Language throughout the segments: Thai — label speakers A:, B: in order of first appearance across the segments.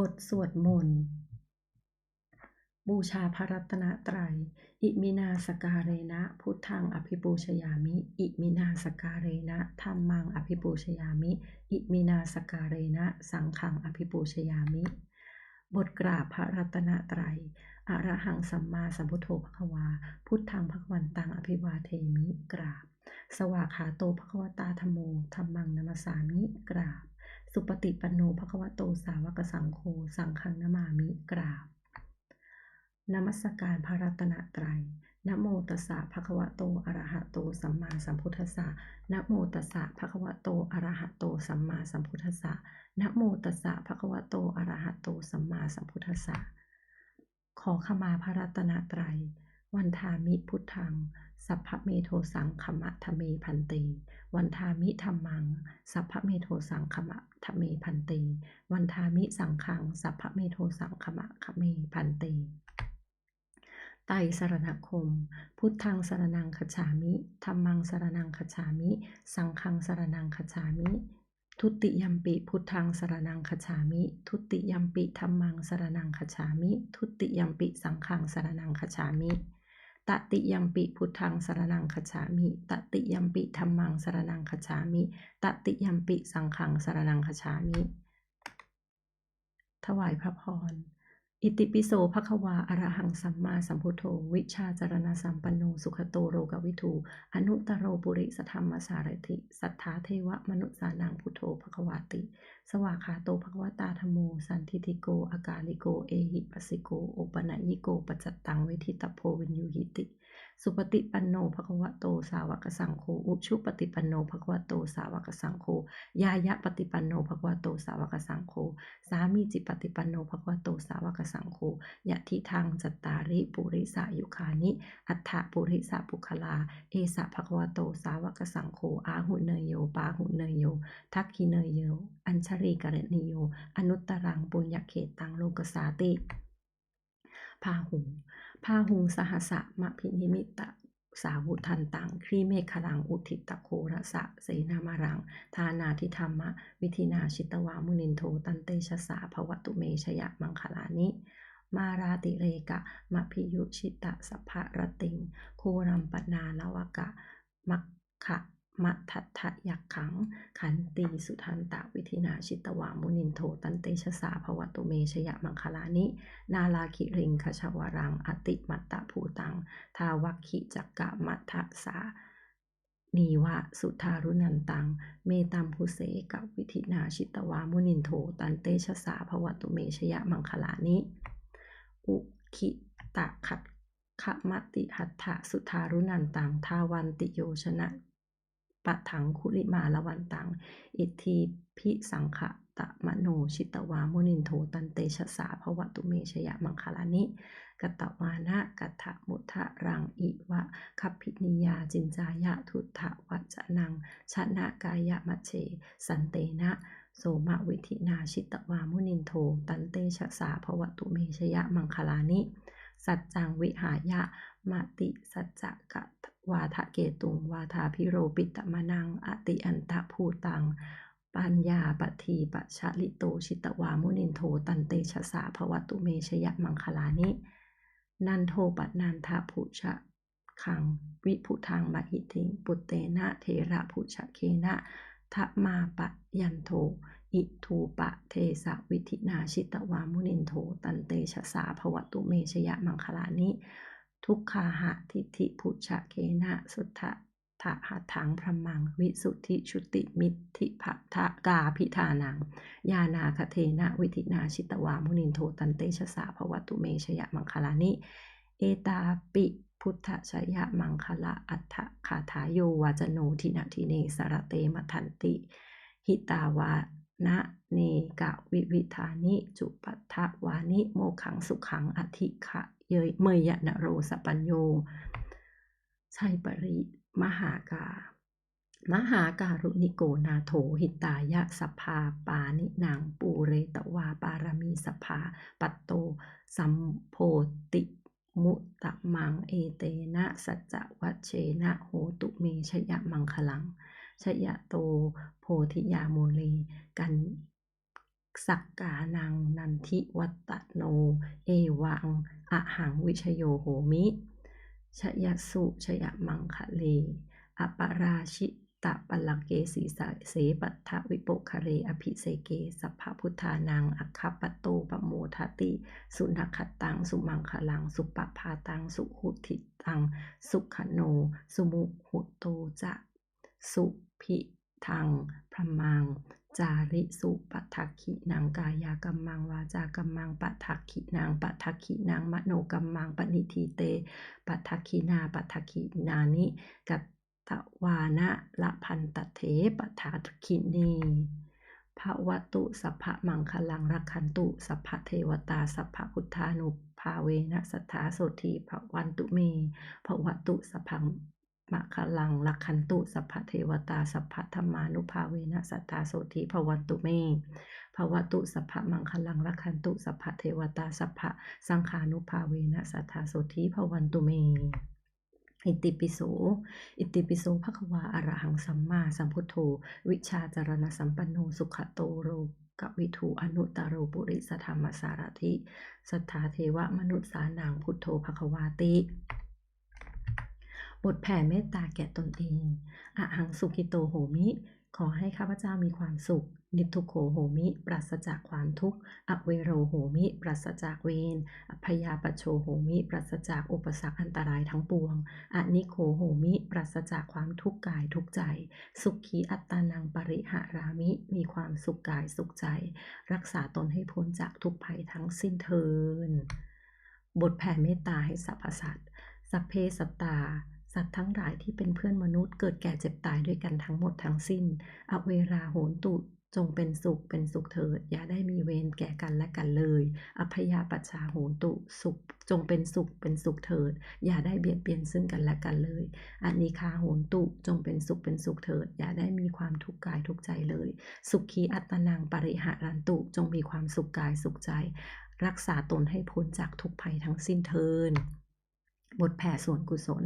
A: บทสวดมนต์ บูชาพระรัตนตรัย อิมินาสการเรนะ พุทธังอภิปูชยามิ อิมินาสการเรนะธัมมังอภิปูชยามิ อิมินาสการเรนะ สังฆังอภิปูชยามิ บทกราบพระรัตนตรัยอระหังสัมมาสัมพุทโธภควา พุทธังภควันตังอภิวาเทมิ กราบ สวากขาโตภควตาธรรมโมธรรมังนัมสสามิ กราบ สุปฏิปันโนภควโตสาวกสังโฆสังฆังนามามิกราบนมัสการพระรัตนตรัยนโมตัสสะภะคะวะโตอะระหะโตสัมมาสัมพุทธัสสะนโมตัสสะภะคะวะโตอะระหะโตสัมมาสัมพุทธัสสะนโมตัสสะภะคะวะโตอะระหะโตสัมมาสัมพุทธัสสะขอขมาพระรัตนตรัย วันทามิพุทธัง สัพพะเมโทสังขมะทะเมพันเตวันทามิธรรมัง สัพพะเมโทสังขมะทะเมพันเตวันทามิสังฆัง สัพพะเมโทสังขมะคะเมพันเตไตรสรณคม พุทธังสรนังคัจฉามิธรรมังสรนังคัจฉามิ สังฆังสรนังคัจฉามิทุติยัมปิพุทธังสรนังคัจฉามิ ทุติยัมปิธรรมังสรนังคัจฉามิ ทุติยัมปิสังฆังสรนังคัจฉามิ ตติยมปิพุทธังสารนังขจฉามิตติยมปิธรรมังสารนังขจฉามิตติยมปิสังขังสารนังขจฉามิ ถวายพระพร อิติปิโสภควาอระหังสัมมาสัมพุทโธ วิชาจารณสัมปันโนสุขโตโรกวิทูอนุตโรปุริสธรรมสารถิ สัทธาเทวมนุสานังพุทโธภควาติ สวากขาโตภควตาธรมโม สันทิติโก อากาลิโก เอหิปัสสิโก โอปนัยิโก ปัจจตตังเวทิตโพวินยูหิติ สุปฏิปันโนภควะโตสาวกสังโฆอุชุปฏิปันโนภควะโตสาวกสังโฆยายะปฏิปันโนภควะโตสาวกสังโฆสามีจิปฏิปันโนภควะโตสาวกสังโฆยะทิทางจัตตาริปุริสายุคานิ อัฏฐปุริสาปุคลา เอสะภควะโตสาวกสังโฆอาหุเนยโยปาหุเนยโย ทักขิเนยโย อัญชรีกรณีโย อนุตตรังปุญญเขตังโลกสาติ พาหุงพาหุงสหัสะมะพินิมิตะสาวุทันตังครีเมฆลังอุทิตะโคระสะเสนามารัง ทานาทิธรรมะ วิธินาชิตวามุนินโทตันเตชะสาภวตุเมชยะมังคลานิ มาราติเรกะมะพิยุชิตะสัพพะติง โครัมปนาลวกะ มัคคะ มะทัตถะยักขัง ขันตีสุทันตะวิธินาชิตวามุนินโทตันเตชะสาภวตุเมชยะมังคลานิ นาลาคิริงคชวรัง อติมัตตะภูตัง ทาวัคคิจักกะมัทธสานีวะสุทารุนันตัง เมตัมพุเสกวิธินาชิตวามุนินโทตันเตชะสาภวตุเมชยะมังคลานิอุคิตะขัดขมติหัตถะสุทารุนันตัง ทาวันติโยชนะ ปะถังคุลิมาละวันตัง อิทีพิสังขะตะมโนชิตวามุนินโทตันเตชะสาภวตุเมชยะมังคลานิกัตวานะกัตถะมุทะรังอิวะคัพพินิยาจินจายะทุตถะวัจนังชนะกายะมัเช สันเตนะโสมะวิธินาชิตวามุนินโท ตันเตชะสาภวตุเมชยะมังคลานิ สัจจังวิหายะมติสัจจะกะ วาทะเกตุง วาทาพิโรปิตมนัง อติอันตะภูตัง ปัญญาปทีปชะลิโตชิตวามุนินโทตันเตชะสาภวตุเมชยะมังคลานิ นันโทปันันทะพุชะขัง วิพุทางมหิติง ปุตเตนะเทระพุชะเคนะทะมาปะยันโท อิทูปะเทสะวิธินาชิตวามุนินโท ตันเตชะสาภวตุเมชยะมังคลานิ ทุกขาหะทิฏฐิพุชะเคนะสุทธะทะหัตถังพรมัง วิสุทธิชุติมิทิภทะกาพิธานัง ยานาคเทนะวิธินาชิตวามุนินโทตันเตชะสาภวัตุเมชยะมังคลานิ เอตาปิพุทธชยะมังคละอัฏฐคาถาโยวาจโนทินาทิเนสระเตมทันติ หิตาวานะเนกะวิวิธานิ จุปัฏฐวานิ โมขังสุขังอธิขะ เยยเมยะนโรสปัญโย ชัยปริมหากามหาการุณิโกนาโถหิตายะสภาปานินางปูเรตวาปารมีสภา ปัตโต สัมโพติมุตตะมังเอเตนะสัจจวัชเชนะโหตุเมชยะมังคลัง ชยะโตโพธิยาโมเลกัน สักกานังนันทิวัตโน เอวังอะหังวิชโยโหมิชยสุชยมังคะเลอปราชิตะปัลลเกสีสะเสปัทธวิโปคะเร อภิเสเก สัพพพุทธานัง อัคคปโตปโมทติ สุนัขตัง สุมังคลัง สุปปาตัง สุหุติตัง สุขโน สุมุหุโตจะ สุภิทังพรมัง จาริสุปัทขินังกายากัมมังวาจากัมมังปัทขินังปัทขินังมโนกัมมังปณิทีเตปัทขินาปัทขินานิกัตตวานะละพันตเถปัทขินีภวตุสัพพมังคลังรักขันตุสัพพเทวตาสัพพพุทธานุภาเวนะสัทธาโสทีภวันตุเมภวตุสัพพัง มะคลังลักขันตุสัพพเทวตาสัพพธรรมานุภาเวนะสัทธาโสติภวันตุเมภวตุสัพพมังคลังลักขันตุสัพพเทวตาสัพพสังขานุภาเวนะสัทธาโสติภวันตุเมอิติปิโส อิติปิโสภควาอรหังสัมมาสัมพุทโธ วิชาจารณสัมปันโนสุขโตโรกวิทูอนุตตโรปุริสธรรมสารถิสัทธาเทวมนุษย์สานังพุทโธภควาติ บทแผ่เมตตาแก่ตนเองอะหังสุกิโตโหมิ ขอให้ข้าพเจ้ามีความสุข นิทุโขโหมิ ปราศจากความทุกข์ อเวโรโหมิ ปราศจากเวร อพยาปโชโหมิ ปราศจากอุปสรรคอันตรายทั้งปวง อนิโคโหมิ ปราศจากความทุกข์กายทุกใจ สุขีอัตตานังปริหารามิ มีความสุขกายสุขใจ รักษาตนให้พ้นจากทุกภัยทั้งสิ้นเทิน บทแผ่เมตตาให้สรรพสัตว์สัพเพสัตตา สัตว์ทั้งหลายที่เป็นเพื่อนมนุษย์ เกิดแก่เจ็บตายด้วยกันทั้งหมดทั้งสิ้น อเวราโหนตุจงเป็นสุขเป็นสุขเถิด อย่าได้มีเวรแก่กันและกันเลย อภยาปัชชาโหนตุสุข จงเป็นสุขเป็นสุขเถิด อย่าได้เบียดเบียนซึ่งกันและกันเลยอันนิคาโหนตุจงเป็นสุขเป็นสุขเถิด อย่าได้มีความทุกข์กายทุกใจเลย สุขีอัตนังปริหารันตุจงมีความสุขกายสุขใจ รักษาตนให้พ้นจากทุกภัยทั้งสิ้นเทินบทแผ่ส่วนกุศล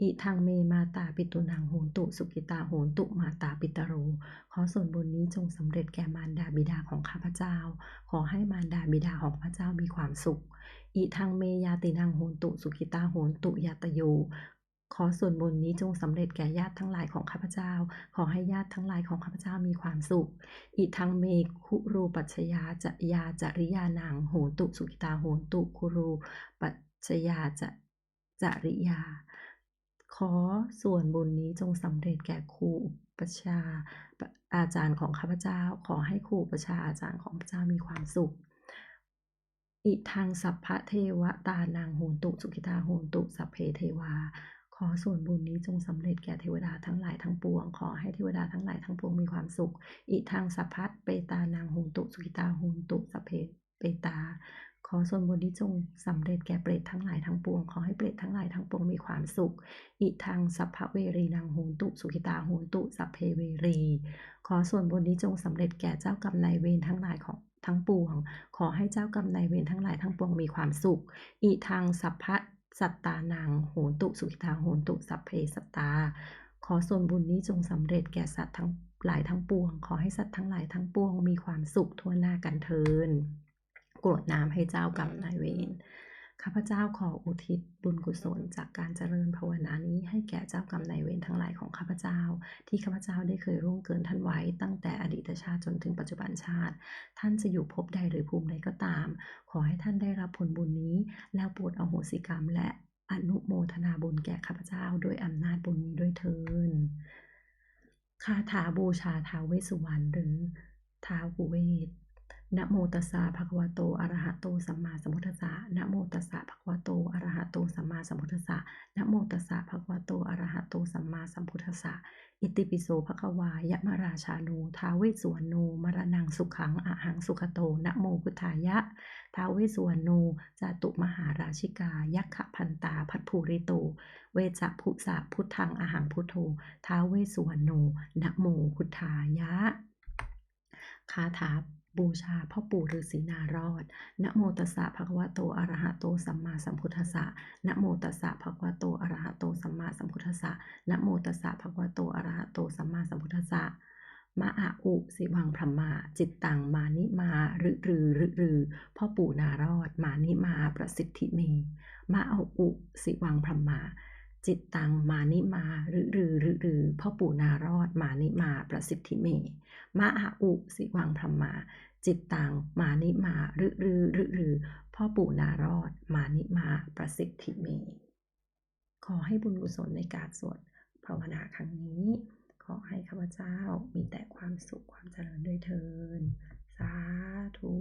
A: อิทังเมมาตาปิตุนังโหนตุสุกิตาโหนตุมาตาปิตโร ขอส่วนบุญนี้จงสำเร็จแก่มารดาบิดาของข้าพเจ้า ขอให้มารดาบิดาของพระเจ้ามีความสุข อิทังเมยาตินังโหนตุสุกิตาโหนตุยาตโย ขอส่วนบุญนี้จงสำเร็จแก่ญาติทั้งหลายของข้าพเจ้า ขอให้ญาติทั้งหลายของข้าพเจ้ามีความสุข อิทังเมคุรูปัชยาจะยาจริยานังโหนตุสุกิตาโหนตุคุรูปัชยาจะจริยา ขอส่วนบุญนี้จงสำเร็จแก่ครูประชาอาจารย์ของข้าพเจ้า ขอให้ครูประชาอาจารย์ของพระเจ้ามีความสุข อิทางสัพพะเทวตานางโหนตุสุขิตาโหนตุสัพเพเทวา ขอส่วนบุญนี้จงสำเร็จแก่เทวดาทั้งหลายทั้งปวง ขอให้เทวดาทั้งหลายทั้งปวงมีความสุข อิทางสัพพัทเปตานางโหนตุสุขิตาโหนตุสัพเพเปตา ขอส่วนบุญนี้จงสำเร็จแก่เปรตทั้งหลายทั้งปวง ขอให้เปรตทั้งหลายทั้งปวงมีความสุข อิทังสัพพเวรีนางโหนตุ สุขิตาโหนตุ สัพเพเวรี ขอส่วนบุญนี้จงสำเร็จแก่เจ้ากรรมนายเวรทั้งหลายของทั้งปวง ขอให้เจ้ากรรมนายเวรทั้งหลายทั้งปวงมีความสุข อิทังสัพพสัตตานางโหนตุ สุขิตาโหนตุ สัพเพสัตตา ขอส่วนบุญนี้จงสำเร็จแก่สัตว์ทั้งหลายทั้งปวง ขอให้สัตว์ทั้งหลายทั้งปวงมีความสุขทั่วหน้ากันเทิน กรวดน้ำให้เจ้ากรรมนายเวรข้าพเจ้าขออุทิศบุญกุศลจากการเจริญภาวนานี้ให้แก่เจ้ากรรมนายเวรทั้งหลายของข้าพเจ้า ที่ข้าพเจ้าได้เคยร่วงเกินท่านไว้ ตั้งแต่อดีตชาติจนถึงปัจจุบันชาติ ท่านจะอยู่ภพใดหรือภูมิใดก็ตาม ขอให้ท่านได้รับผลบุญนี้ แล้วโปรดอโหสิกรรม และอนุโมทนาบุญแก่ข้าพเจ้าด้วยอำนาจบุญนี้ด้วยเทินคาถาบูชาท้าวเวสสุวรรณหรือท้าวกุเวท นะโมตัสสะภะคะวะโต อะระหะโต สัมมาสัมพุทธัสสะนะโมตัสสะภะคะวะโต อะระหะโต สัมมาสัมพุทธัสสะนะโมตัสสะภะคะวะโต อะระหะโต สัมมาสัมพุทธัสสะ อิติปิโสภะคะวายะมราชาโนท้าเวสวรโนมรณังสุขังอะหังสุขโต นะโมพุทธายะท้าเวสวรโน จาตุมหาราชิกา ยักขพันตา พัทภูริโต เวจะพุสะพุทธังอะหังพุทโธท้าเวสสวรโน นะโมพุทธายะ คาถา บูชาพ่อปู่ฤาษีนารอด นะโมตัสสะภะคะวะโต อะระหะโต สัมมาสัมพุทธัสสะ นะโมตัสสะภะคะวะโต อะระหะโต สัมมาสัมพุทธัสสะ นะโมตัสสะภะคะวะโต อะระหะโต สัมมาสัมพุทธัสสะ มะอาอุ สิวังพรหมา จิตตัง มานิมารึรือรึรือพ่อปู่นารอด มานิมา ประสิทธิเม มะอาอุ สิวังพรหมา จิตตังมานิมาหรึรือรึรือพ่อปู่นารอดมานิมาประสิทธิเมมะอาอุสิวังพรหมาจิตตังมานิมาหรึรือรึรือพ่อปู่นารอดมานิมาประสิทธิเม ขอให้บุญกุศลในการสวดภาวนาครั้งนี้ ขอให้ข้าพเจ้ามีแต่ความสุขความเจริญด้วยเทินสาธุ